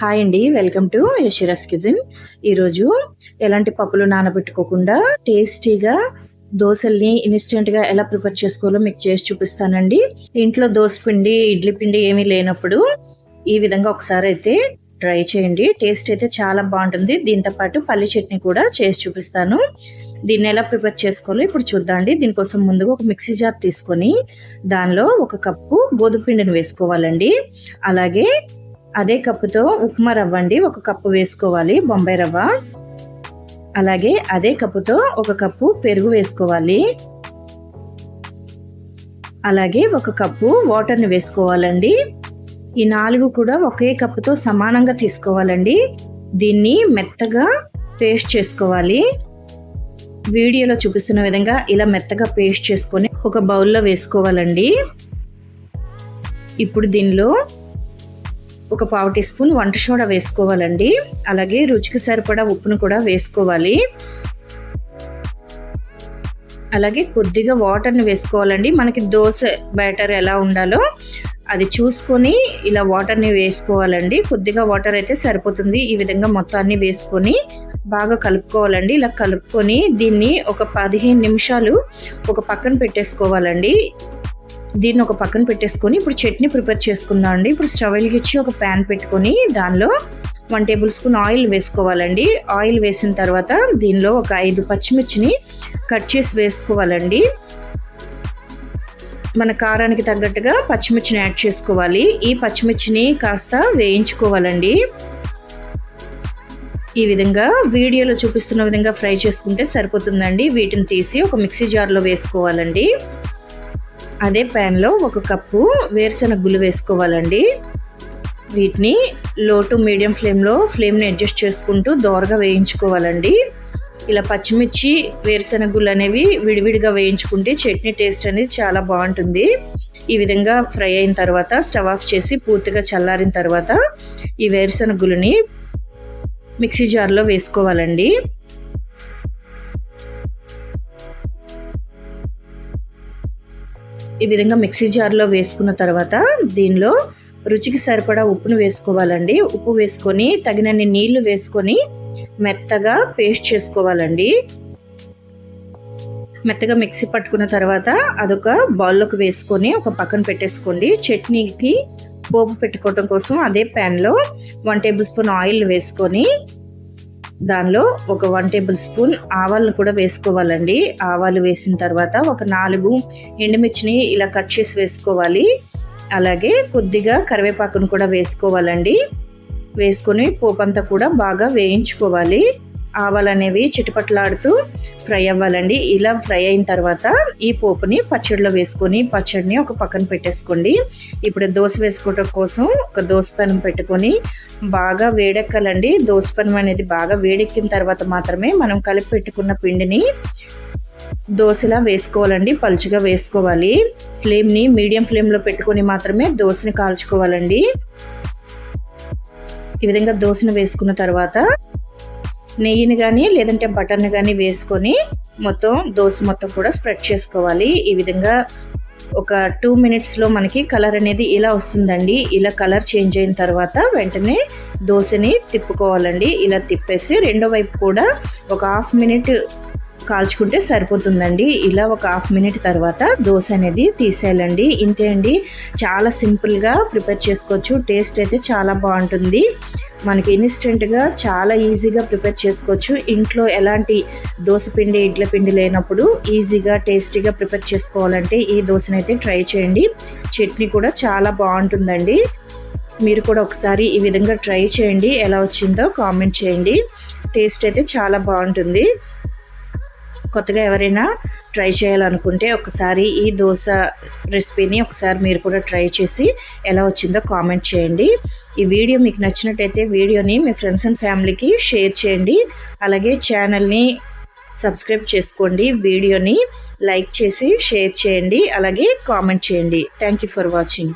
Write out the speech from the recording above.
Hi అండి welcome to యశిరస్ కిజిన్ ఈరోజు ఎలాంటి పప్పులు నానబెట్టుకోకుండా టేస్టీగా దోశల్ని ఇన్స్టెంట్గా ఎలా ప్రిపేర్ చేసుకోవాలో మీకు చేసి చూపిస్తానండి. ఇంట్లో దోశ పిండి ఇడ్లీ పిండి ఏమీ లేనప్పుడు ఈ విధంగా ఒకసారి అయితే ట్రై చేయండి. టేస్ట్ అయితే చాలా బాగుంటుంది. దీంతో పాటు పల్లి చట్నీ కూడా చేసి చూపిస్తాను. దీన్ని ఎలా ప్రిపేర్ చేసుకోవాలో ఇప్పుడు చూద్దాండి దీనికోసం ముందుగా ఒక మిక్సీ జార్ తీసుకొని దానిలో ఒక కప్పు గోధుమ పిండిని వేసుకోవాలండి. అలాగే అదే కప్పుతో ఉప్మా రవ్వ అండి. ఒక కప్పు వేసుకోవాలి బొంబాయి రవ్వ. అలాగే అదే కప్పుతో ఒక కప్పు పెరుగు వేసుకోవాలి. అలాగే ఒక కప్పు వాటర్ని వేసుకోవాలండి. ఈ నాలుగు కూడా ఒకే కప్పుతో సమానంగా తీసుకోవాలండి. దీన్ని మెత్తగా పేస్ట్ చేసుకోవాలి. వీడియోలో చూపిస్తున్న విధంగా ఇలా మెత్తగా పేస్ట్ చేసుకొని ఒక బౌల్లో వేసుకోవాలండి. ఇప్పుడు దీనిలో ఒక పావు టీ స్పూన్ వంట సోడా వేసుకోవాలండి. అలాగే రుచికి సరిపడా ఉప్పును కూడా వేసుకోవాలి. అలాగే కొద్దిగా వాటర్ని వేసుకోవాలండి. మనకి దోశ బ్యాటర్ ఎలా ఉండాలో అది చూసుకొని ఇలా వాటర్ని వేసుకోవాలండి. కొద్దిగా వాటర్ అయితే సరిపోతుంది. ఈ విధంగా మొత్తాన్ని వేసుకొని బాగా కలుపుకోవాలండి. ఇలా కలుపుకొని దీన్ని ఒక పదిహేను నిమిషాలు ఒక పక్కన పెట్టేసుకోవాలండి. దీన్ని ఒక పక్కన పెట్టేసుకొని ఇప్పుడు చట్నీ ప్రిపేర్ చేసుకుందాం అండి. ఇప్పుడు స్టవ్ వెలిగించి ఒక ప్యాన్ పెట్టుకొని దానిలో వన్ టేబుల్ స్పూన్ ఆయిల్ వేసుకోవాలండి. ఆయిల్ వేసిన తర్వాత దీనిలో ఒక ఐదు పచ్చిమిర్చిని కట్ చేసి వేసుకోవాలండి. మన కారానికి తగ్గట్టుగా పచ్చిమిర్చిని యాడ్ చేసుకోవాలి. ఈ పచ్చిమిర్చిని కాస్త వేయించుకోవాలండి. ఈ విధంగా వీడియోలో చూపిస్తున్న విధంగా ఫ్రై చేసుకుంటే సరిపోతుందండి. వీటిని తీసి ఒక మిక్సీ జార్లో వేసుకోవాలండి. అదే ప్యాన్లో ఒక కప్పు వేరుశనగ గుళ్ళు వేసుకోవాలండి. వీటిని లో టు మీడియం ఫ్లేమ్లో ఫ్లేమ్ని అడ్జస్ట్ చేసుకుంటూ దోరగా వేయించుకోవాలండి. ఇలా పచ్చిమిర్చి వేరుశనగ గుళ్ళు అనేవి విడివిడిగా వేయించుకుంటే చట్నీ టేస్ట్ అనేది చాలా బాగుంటుంది. ఈ విధంగా ఫ్రై అయిన తర్వాత స్టవ్ ఆఫ్ చేసి పూర్తిగా చల్లారిన తర్వాత ఈ వేరుశనగ గుళ్ళని మిక్సీ జార్లో వేసుకోవాలండి. ఈ విధంగా మిక్సీ జార్లో వేసుకున్న తర్వాత దీనిలో రుచికి సరిపడా ఉప్పును వేసుకోవాలండి. ఉప్పు వేసుకొని తగినన్ని నీళ్ళు వేసుకొని మెత్తగా పేస్ట్ చేసుకోవాలండి. మెత్తగా మిక్సీ పట్టుకున్న తర్వాత అదొక బౌల్లోకి వేసుకొని ఒక పక్కన పెట్టేసుకోండి. చట్నీకి పోపు పెట్టుకోవడం కోసం అదే ప్యాన్లో వన్ టేబుల్ స్పూన్ ఆయిల్ వేసుకొని దానిలో ఒక వన్ టేబుల్ స్పూన్ ఆవాలను కూడా వేసుకోవాలండి. ఆవాలు వేసిన తర్వాత ఒక నాలుగు ఎండుమిర్చిని ఇలా కట్ చేసి వేసుకోవాలి. అలాగే కొద్దిగా కరివేపాకును కూడా వేసుకోవాలండి. వేసుకొని పోపంతా కూడా బాగా వేయించుకోవాలి. ఆవాలు అనేవి చిటపట్లాడుతూ ఫ్రై అవ్వాలండి. ఇలా ఫ్రై అయిన తర్వాత ఈ పోపుని పచ్చడిలో వేసుకొని పచ్చడిని ఒక పక్కన పెట్టేసుకోండి. ఇప్పుడు దోశ వేసుకోవటం కోసం ఒక దోశ పెనం పెట్టుకొని బాగా వేడెక్కాలండి. దోశ పెనం అనేది బాగా వేడెక్కిన తర్వాత మాత్రమే మనం కలిపి పెట్టుకున్న పిండిని దోశలా వేసుకోవాలండి. పలుచుగా వేసుకోవాలి. ఫ్లేమ్ని మీడియం ఫ్లేమ్లో పెట్టుకొని మాత్రమే దోశని కాల్చుకోవాలండి. ఈ విధంగా దోశను వేసుకున్న తర్వాత నెయ్యిని కానీ లేదంటే బటర్ని కానీ వేసుకొని మొత్తం దోశ మొత్తం కూడా స్ప్రెడ్ చేసుకోవాలి. ఈ విధంగా ఒక టూ మినిట్స్లో మనకి కలర్ అనేది ఇలా వస్తుందండి. ఇలా కలర్ చేంజ్ అయిన తర్వాత వెంటనే దోశని తిప్పుకోవాలండి. ఇలా తిప్పేసి రెండో వైపు కూడా ఒక హాఫ్ మినిట్ కాల్చుకుంటే సరిపోతుందండి. ఇలా ఒక హాఫ్ మినిట్ తర్వాత దోశ అనేది తీసేయాలండి. ఇంతే అండి. చాలా సింపుల్గా ప్రిపేర్ చేసుకోవచ్చు. టేస్ట్ అయితే చాలా బాగుంటుంది. మనకి ఇన్స్టెంట్గా చాలా ఈజీగా ప్రిపేర్ చేసుకోవచ్చు. ఇంట్లో ఎలాంటి దోశ పిండి ఇడ్ల పిండి లేనప్పుడు ఈజీగా టేస్టీగా ప్రిపేర్ చేసుకోవాలంటే ఈ దోశనైతే ట్రై చేయండి. చట్నీ కూడా చాలా బాగుంటుందండి. మీరు కూడా ఒకసారి ఈ విధంగా ట్రై చేయండి. ఎలా వచ్చిందో కామెంట్ చేయండి. టేస్ట్ అయితే చాలా బాగుంటుంది. కొత్తగా ఎవరైనా ట్రై చేయాలనుకుంటే ఒకసారి ఈ దోశ రెసిపీని ఒకసారి మీరు కూడా ట్రై చేసి ఎలా వచ్చిందో కామెంట్ చేయండి. ఈ వీడియో మీకు నచ్చినట్టయితే వీడియోని మీ ఫ్రెండ్స్ అండ్ ఫ్యామిలీకి షేర్ చేయండి. అలాగే ఛానల్ని సబ్స్క్రైబ్ చేసుకోండి. వీడియోని లైక్ చేసి షేర్ చేయండి. అలాగే కామెంట్ చేయండి. Thank you for watching.